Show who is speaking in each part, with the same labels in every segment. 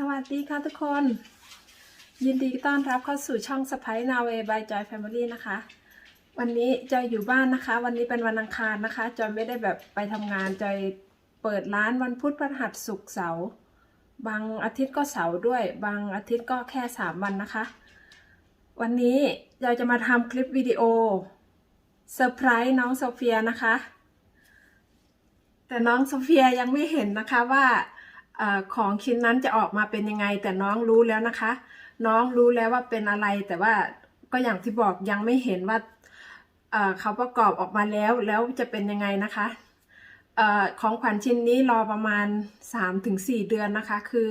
Speaker 1: สวัสดีค่ะทุกคน ยินดีต้อนรับเข้าสู่ช่องสไปนาเวบายจอยแฟมิลี่นะคะ วันนี้จอยอยู่บ้านนะคะ วันนี้เป็นวันอังคารนะคะจอยไม่ได้แบบไปทำงานจอยเปิดร้านวันพุธพฤหัสศุกร์เสาร์บางอาทิตย์ก็เสาร์ด้วย บางอาทิตย์ก็แค่สามวันนะคะ วันนี้จอยจะมาทำคลิปวิดีโอเซอร์ไพรส์น้องโซเฟียนะคะ แต่น้องโซเฟียยังไม่เห็นนะคะว่า อของชิ้นนั้นจะออกมาเป็นยังไง แต่น้องรู้แล้วนะคะ น้องรู้แล้วว่าเป็นอะไรแต่ว่าก็อย่างที่บอกยังไม่เห็นว่าเขาประกอบออกมาแล้วแล้วจะเป็นยังไงนะคะอของขวัญชิ้นนี้รอประมาณ 3-4 เดือนนะคะ คือ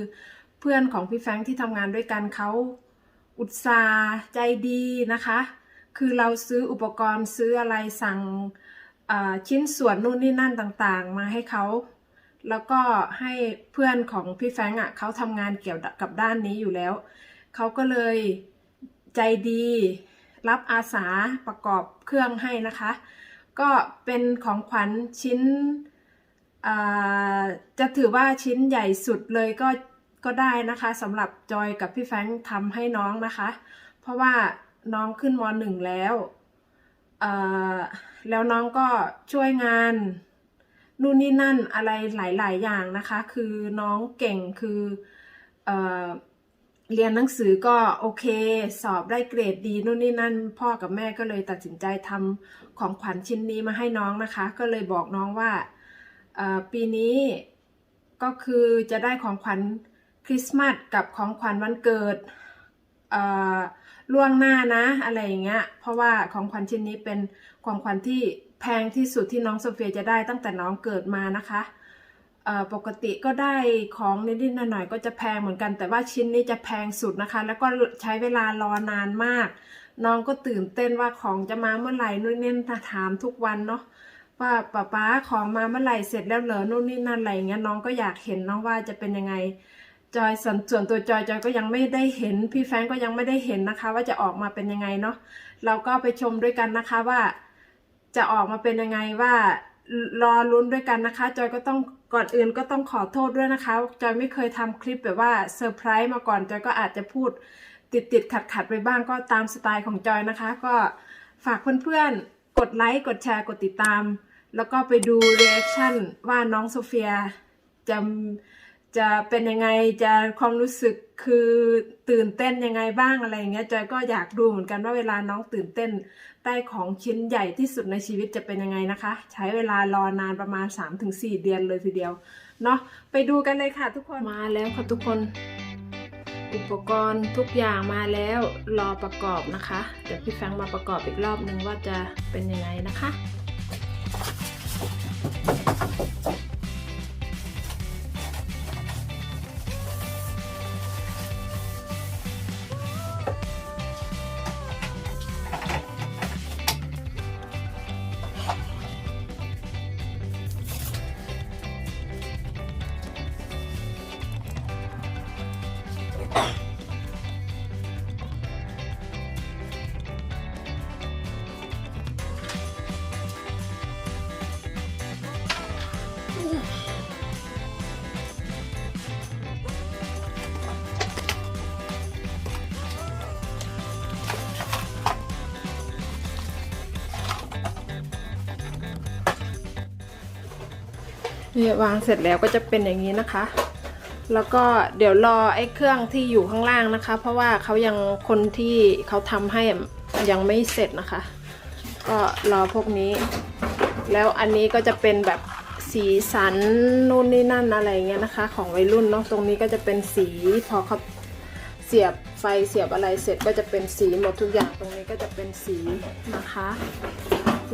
Speaker 1: เพื่อนของพี่แฟงที่ทำงานด้วยกันเขาอุตสาห์ใจดีนะคะ คือเราซื้ออุปกรณ์ซื้ออะไรสั่งชิ้นส่วนนู่นนี่นั่นต่างๆ มาให้เขา แล้วก็ให้เพื่อนของพี่แฟงค์อะเขาทำงานเกี่ยวกับด้านนี้อยู่แล้ว เขาก็เลยใจดี รับอาสาประกอบเครื่องให้นะคะ ก็เป็นของขวัญชิ้นจะถือว่าชิ้นใหญ่สุดเลยก็ก็ได้นะคะสำหรับจอยกับพี่แฟงทำให้น้องนะคะ เพราะว่าน้องขึ้นมหนึ่งแล้ว แล้วน้องก็ช่วยงาน นู่นนี่นั่นอะไรหลาย ๆ อย่างนะคะ คือน้องเก่งคือเอเรียนหนังสือก็โอเค สอบได้เกรดดีนู่นนี่นั่น พ่อกับแม่ก็เลยตัดสินใจทำของขวัญชิ้นนี้มาให้น้องนะคะ ก็เลยบอกน้องว่าปีนี้ก็คือจะได้ของขวัญคริสต์มาสกับของขวัญวันเกิดล่วงหน้านะอะไรอย่างเงี้ย เพราะว่าของขวัญชิ้นนี้เป็นของขวัญที่ แพงที่สุดที่น้องโซเฟียจะได้ตั้งแต่น้องเกิดมานะคะปกติก็ได้ของนิดๆหน่อยๆก็จะแพงเหมือนกัน แต่ว่าชิ้นนี้จะแพงสุดนะคะ แล้วก็ใช้เวลารอนานมาก น้องก็ตื่นเต้นว่าของจะมาเมื่อไหร่นู่นนี่นั่นถามทุกวันเนาะว่าป้าป๊าของมาเมื่อไหร่เสร็จแล้วเหรอนู่นนี่นั่นอะไรอย่างเงี้ยน้องก็อยากเห็นเนาะว่าจะเป็นยังไงจอยส่วนส่วนตัวจอยจอยก็ยังไม่ได้เห็น พี่แฟงก็ยังไม่ได้เห็นนะคะ ว่าจะออกมาเป็นยังไงเนาะเราก็ไปชมด้วยกันนะคะว่า จะออกมาเป็นยังไงว่ารอลุ้นด้วยกันนะคะ จอยก็ต้องก่อนอื่นก็ต้องขอโทษด้วยนะคะ จอยไม่เคยทำคลิปแบบว่าเซอร์ไพรส์มาก่อน จอยก็อาจจะพูดติดติดขัดขัดไปบ้างก็ตามสไตล์ของจอยนะคะ ก็ฝากเพื่อนๆ กดไลค์ กดแชร์ กดติดตาม แล้วก็ไปดูเรีแอคชั่นว่าน้องโซเฟียจะ จะเป็นยังไงจะความรู้สึกคือตื่นเต้นยังไงบ้างอะไรอย่างเงี้ยจอยก็อยากดูเหมือนกันว่าเวลาน้องตื่นเต้นได้ของชิ้นใหญ่ที่สุดในชีวิตจะเป็นยังไงนะคะ ใช้เวลารอนานประมาณ 3-4 เดือนเลยทีเดียวเนาะไปดูกันเลยค่ะทุกคนมาแล้วค่ะทุกคน อุปกรณ์ทุกอย่างมาแล้วรอประกอบนะคะ เดี๋ยวพี่แฟงมาประกอบอีกรอบนึงว่าจะเป็นยังไงนะคะ เนี่ยวางเสร็จแล้วก็จะเป็นอย่างนี้นะคะ แล้วก็เดี๋ยวรอไอ้เครื่องที่อยู่ข้างล่างนะคะ เพราะว่าเขายังคนที่เขาทำให้ยังไม่เสร็จนะคะ ก็รอพวกนี้ แล้วอันนี้ก็จะเป็นแบบสีสันนู่นนี่นั่นอะไรเงี้ยนะคะ ของวัยรุ่นเนาะตรงนี้ก็จะเป็นสีพอเขาเสียบไฟเสียบอะไรเสร็จก็จะเป็นสีหมดทุกอย่างตรงนี้ก็จะเป็นสีนะคะ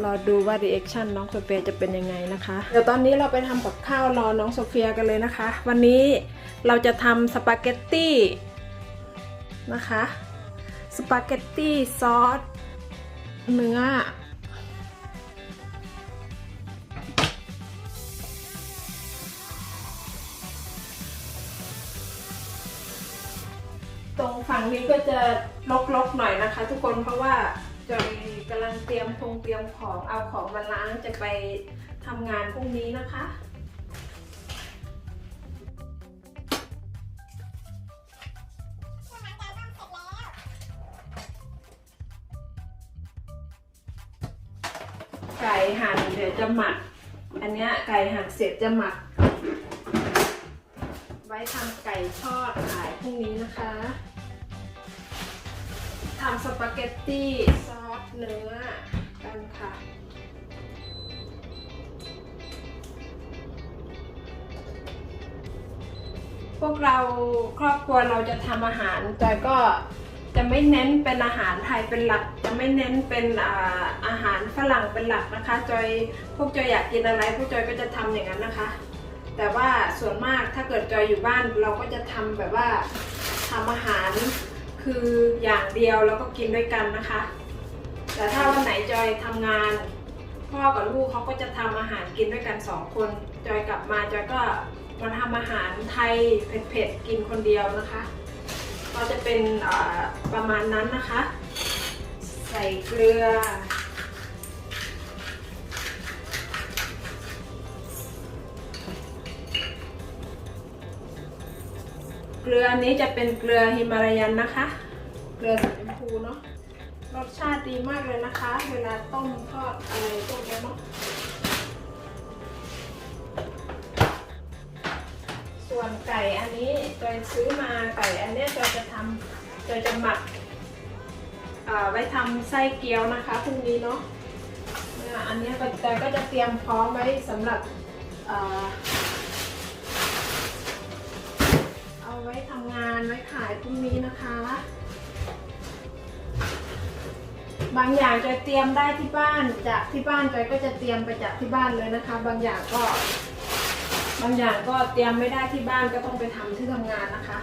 Speaker 1: รอดูว่า reaction น้องโซเฟียจะเป็นยังไงนะคะ เดี๋ยวตอนนี้เราไปทำกับข้าวรอน้องโซเฟียกันเลยนะคะ วันนี้เราจะทำสปาเกตตี้นะคะสปาเกตตี้ซอสเนื้อตรงฝั่งนี้ก็จะลกๆหน่อยนะคะ ทุกคนเพราะว่า จอยกำลังเตรียมพงเตรียมของเอาของมาล้างจะไปทำงานพรุ่งนี้นะคะไก่หั่นเดี๋ยวจะหมัก อันนี้ไก่หั่นเสร็จจะหมัก ไว้ทำไก่ทอดขายพรุ่งนี้นะคะ ทำสปาเกตตี้ซอสเนื้อกันค่ะ พวกเราครอบครัวเราจะทำอาหารจอยก็จะไม่เน้นเป็นอาหารไทยเป็นหลัก จะไม่เน้นเป็นอ่าอาหารฝรั่งเป็นหลักนะคะจอยพวกจอยอยากกินอะไรพวกจอยก็จะทำอย่างนั้นนะคะ แต่ว่าส่วนมากถ้าเกิดจอยอยู่บ้านเราก็จะทำแบบว่าทำอาหาร คืออย่างเดียวแล้วก็กินด้วยกันนะคะ แต่ถ้าวันไหนจอยทำงาน พ่อกับลูกเขาก็จะทำอาหารกินด้วยกันสองคน จอยกลับมาจอยก็มาทำอาหารไทยเผ็ดๆกินคนเดียวนะคะ ก็จะเป็นประมาณนั้นนะคะ ใส่เกลือ เกลืออันนี้จะเป็นเกลือฮิมาลายันนะคะ เกลือสีชมพูเนาะ รสชาติดีมากเลยนะคะ เวลาต้มทอดอะไรพวกนี้เนาะ ส่วนไก่อันนี้จอยซื้อมาไก่อันนี้จอยจะทำจอยจะหมักไว้ทำไส้เกี๊ยวนะคะพรุ่งนี้เนาะอันนี้ยก็จอยก็จะเตรียมพร้อมไว้สำหรับอ่าเอา ไว้ทำงานไว้ขายพรุ่งนี้นะคะ บางอย่างจอยเตรียมได้ที่บ้านจากที่บ้านจอยก็จะเตรียมไปจากที่บ้านเลยนะคะ บางอย่างก็ บางอย่างก็เตรียมไม่ได้ที่บ้านก็ต้องไปทำที่ทำงานนะคะ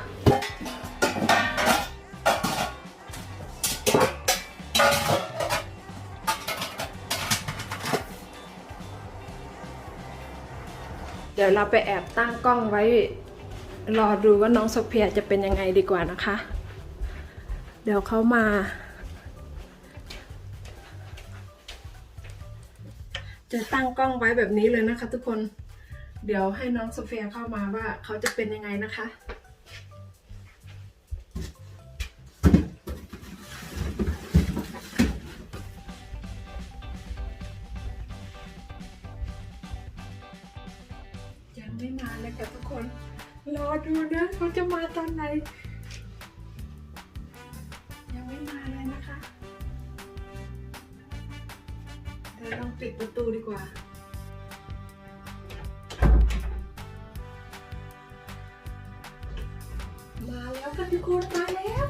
Speaker 1: เดี๋ยวเราไปแอบตั้งกล้องไว้ รอดูว่าน้องโซเฟียจะเป็นยังไงดีกว่านะคะ เดี๋ยวเขามา จะตั้งกล้องไว้แบบนี้เลยนะคะ ทุกคน เดี๋ยวให้น้องโซเฟียเข้ามาว่าเขาจะเป็นยังไงนะคะยังไม่มาเลยค่ะทุกคน รอดูนะเขาจะมาตอนไหน ยังไม่มาเลยนะคะ เดี๋ยวลองปิดประตูดีกว่ามาแล้วค่ะทุกคนมาแล้ว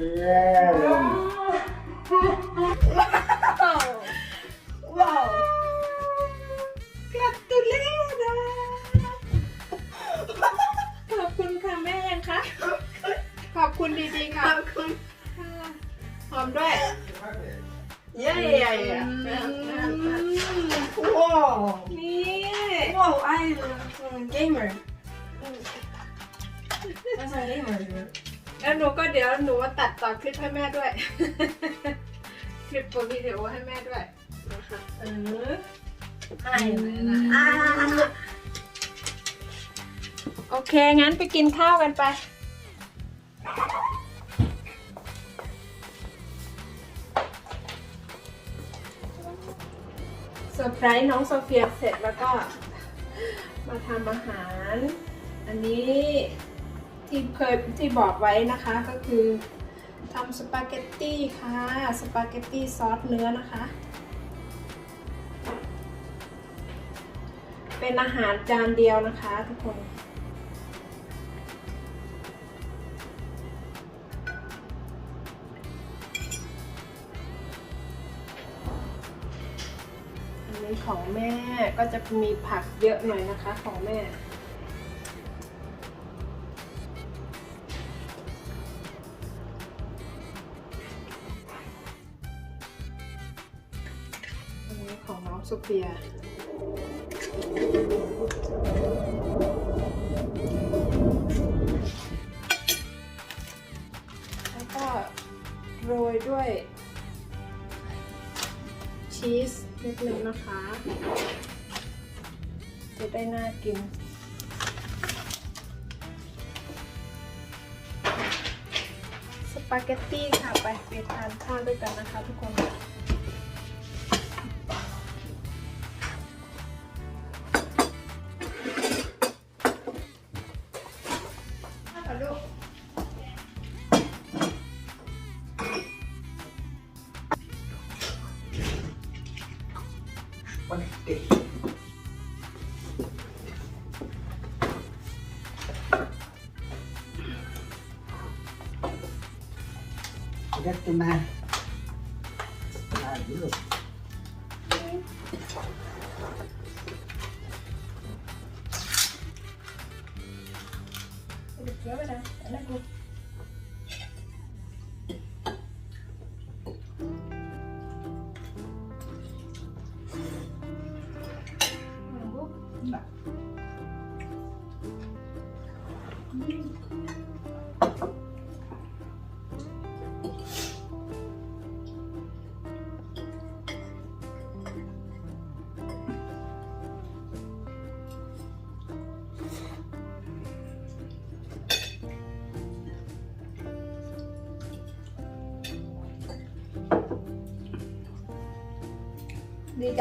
Speaker 1: ครับตุล่นะขอบคุณค่ะแม่ยังคะ ขอบคุณดีๆค่ะ
Speaker 2: ขอบคุณ
Speaker 1: ค่ะหอมด้วย
Speaker 2: Yeah, yeah, yeah.
Speaker 1: อืม
Speaker 2: Wow.
Speaker 1: นี่
Speaker 2: Wow, I am a gamer. That's a gamer.
Speaker 1: แล้วหนูก็เดี๋ยวหนูมาตัดต่อคลิปให้แม่ด้วย คลิปตัววิดีโอให้แม่ด้วยนะคะเออ
Speaker 2: Ah.
Speaker 1: โอเค งั้นไปกินข้าวกันไป เซอร์ไพรส์น้องโซเฟียเสร็จแล้วก็มาทำอาหาร อันนี้ ที่เคยที่บอกไว้นะคะก็คือทำสปาเกตตี้ค่ะ สปาเกตตี้ซอสเนื้อนะคะ เป็นอาหารจานเดียวนะคะทุกคน อันนี้ของแม่ก็จะมีผักเยอะหน่อยนะคะของแม่ โซเฟียแล้วก็โรยด้วย ชีสนิดนึงนะคะ จะได้น่ากินสปาเกตตี้ค่ะ ไปไปทานข้าวด้วยกันนะคะทุกคน ข้าว ดีใจ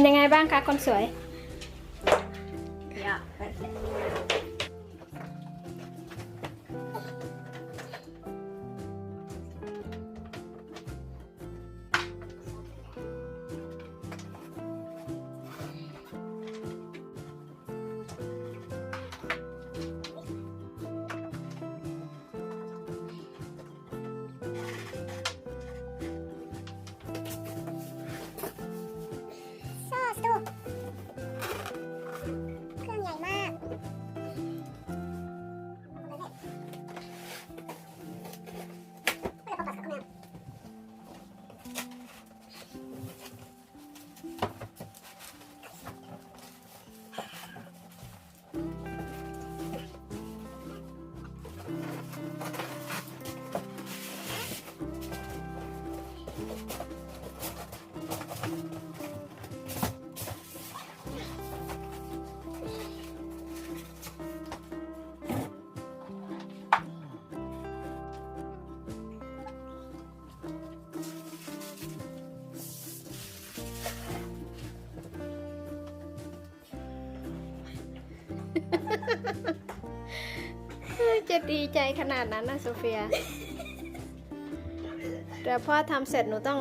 Speaker 1: เป็นยังไงบ้างคะคนสวย
Speaker 3: ดีใจ
Speaker 1: ขนาดนั้นนะโซเฟีย แต่พ่อทำเสร็จหนูต้อง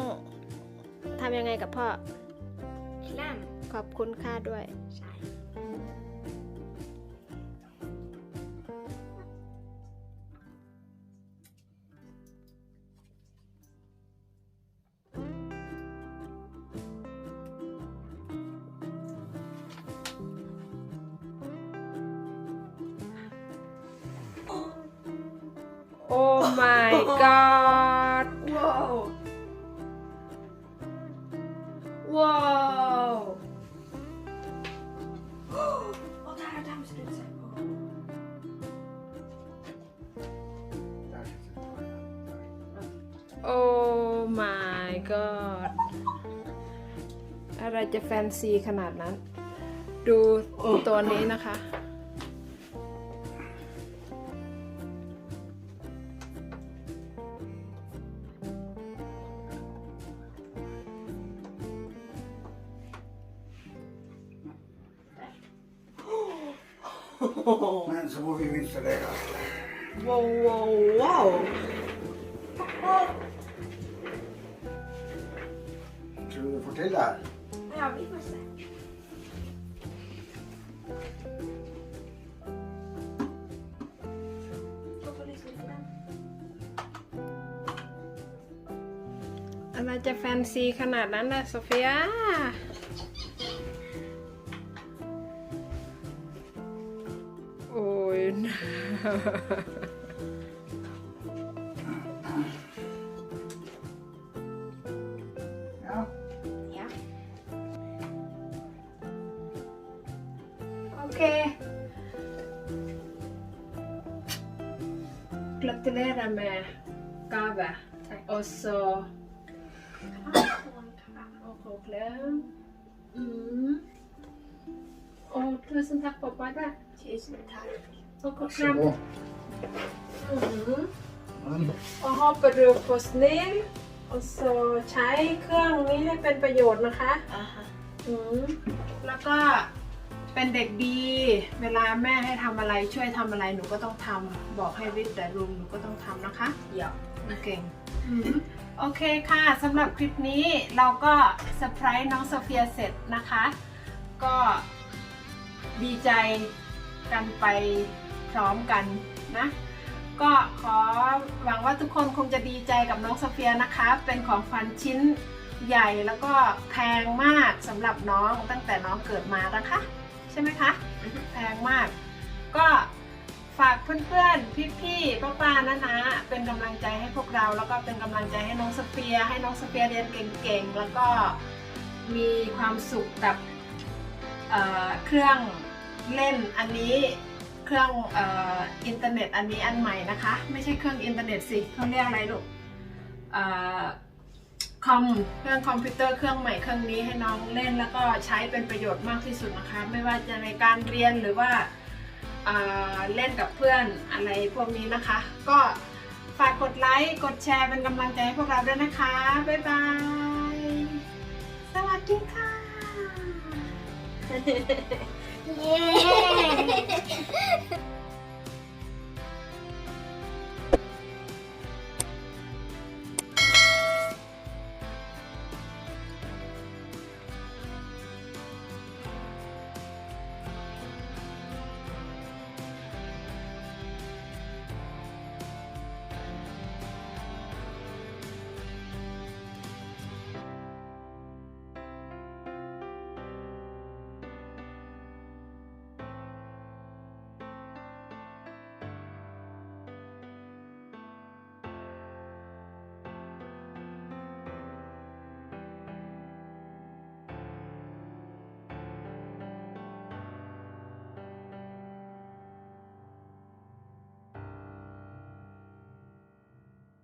Speaker 1: ทำยังไงกับพ่อ
Speaker 2: Kläm.
Speaker 1: ขอบคุณค่าด้วย
Speaker 2: Wow.
Speaker 1: จะแฟนซีขนาดนั้น ดูตัวนี้นะคะ
Speaker 4: Men så får vi ju installera.
Speaker 2: Wow, wow, wow.
Speaker 4: Tror du du får till det här?
Speaker 2: Ja, vi får se. Gå på lyssna lite grann.
Speaker 1: อะไ Och så och choklad. Mm. Och tusen tack pappa där.
Speaker 2: Tusen tack.
Speaker 1: Och choklad.
Speaker 4: Så.
Speaker 1: Mm.
Speaker 4: Mm.
Speaker 1: och hoppas du på snill. Och så ใช้เครื่องนี้ให้เป็นประโยชน์นะคะ
Speaker 2: Aha.
Speaker 1: อืมแล้วก็เป็นเด็กดี เวลาแม่ให้ทำอะไรช่วยทำอะไรหนูก็ต้องทำบอกให้วิทย์แต่รุมหนูก็ต้องทำนะคะ
Speaker 2: Ja.
Speaker 1: หนูเก่งอืม โอเคค่ะสำหรับคลิปนี้เราก็เซอร์ไพรส์น้องโซเฟียเสร็จนะคะ ก็ดีใจกันไปพร้อมกันนะ ก็ขอหวังว่าทุกคนคงจะดีใจกับน้องโซเฟียนะคะ เป็นของขวัญชิ้นใหญ่แล้วก็แพงมากสำหรับน้องตั้งแต่น้องเกิดมานะคะ ใช่ไหมคะ แพงมากก็ ฝากเพื่อนๆ พี่ๆ ป้าๆนะนะเป็นกำลังใจให้พวกเรา แล้วก็เป็นกำลังใจให้น้องสเฟียให้น้องสเฟียเรียนเก่งๆ แล้วก็มีความสุขกับเอ่อเครื่องเล่นอันนี้เครื่องเอ่ออินเทอร์เน็ตอันนี้อันใหม่นะคะ ไม่ใช่เครื่องอินเทอร์เน็ตสิเขาเรียกอะไรลูกเอ่อคอมเครื่องคอมพิวเตอร์เครื่องใหม่เครื่องนี้ให้น้องเล่นแล้วก็ใช้เป็นประโยชน์มากที่สุดนะคะ ไม่ว่าจะในการเรียนหรือว่า เล่นกับเพื่อนอะไรพวกนี้นะคะ ก็ฝากกดไลค์กดแชร์เป็นกำลังใจให้พวกเราด้วยนะคะ บ๊ายบาย สวัสดีค่ะ
Speaker 2: เย้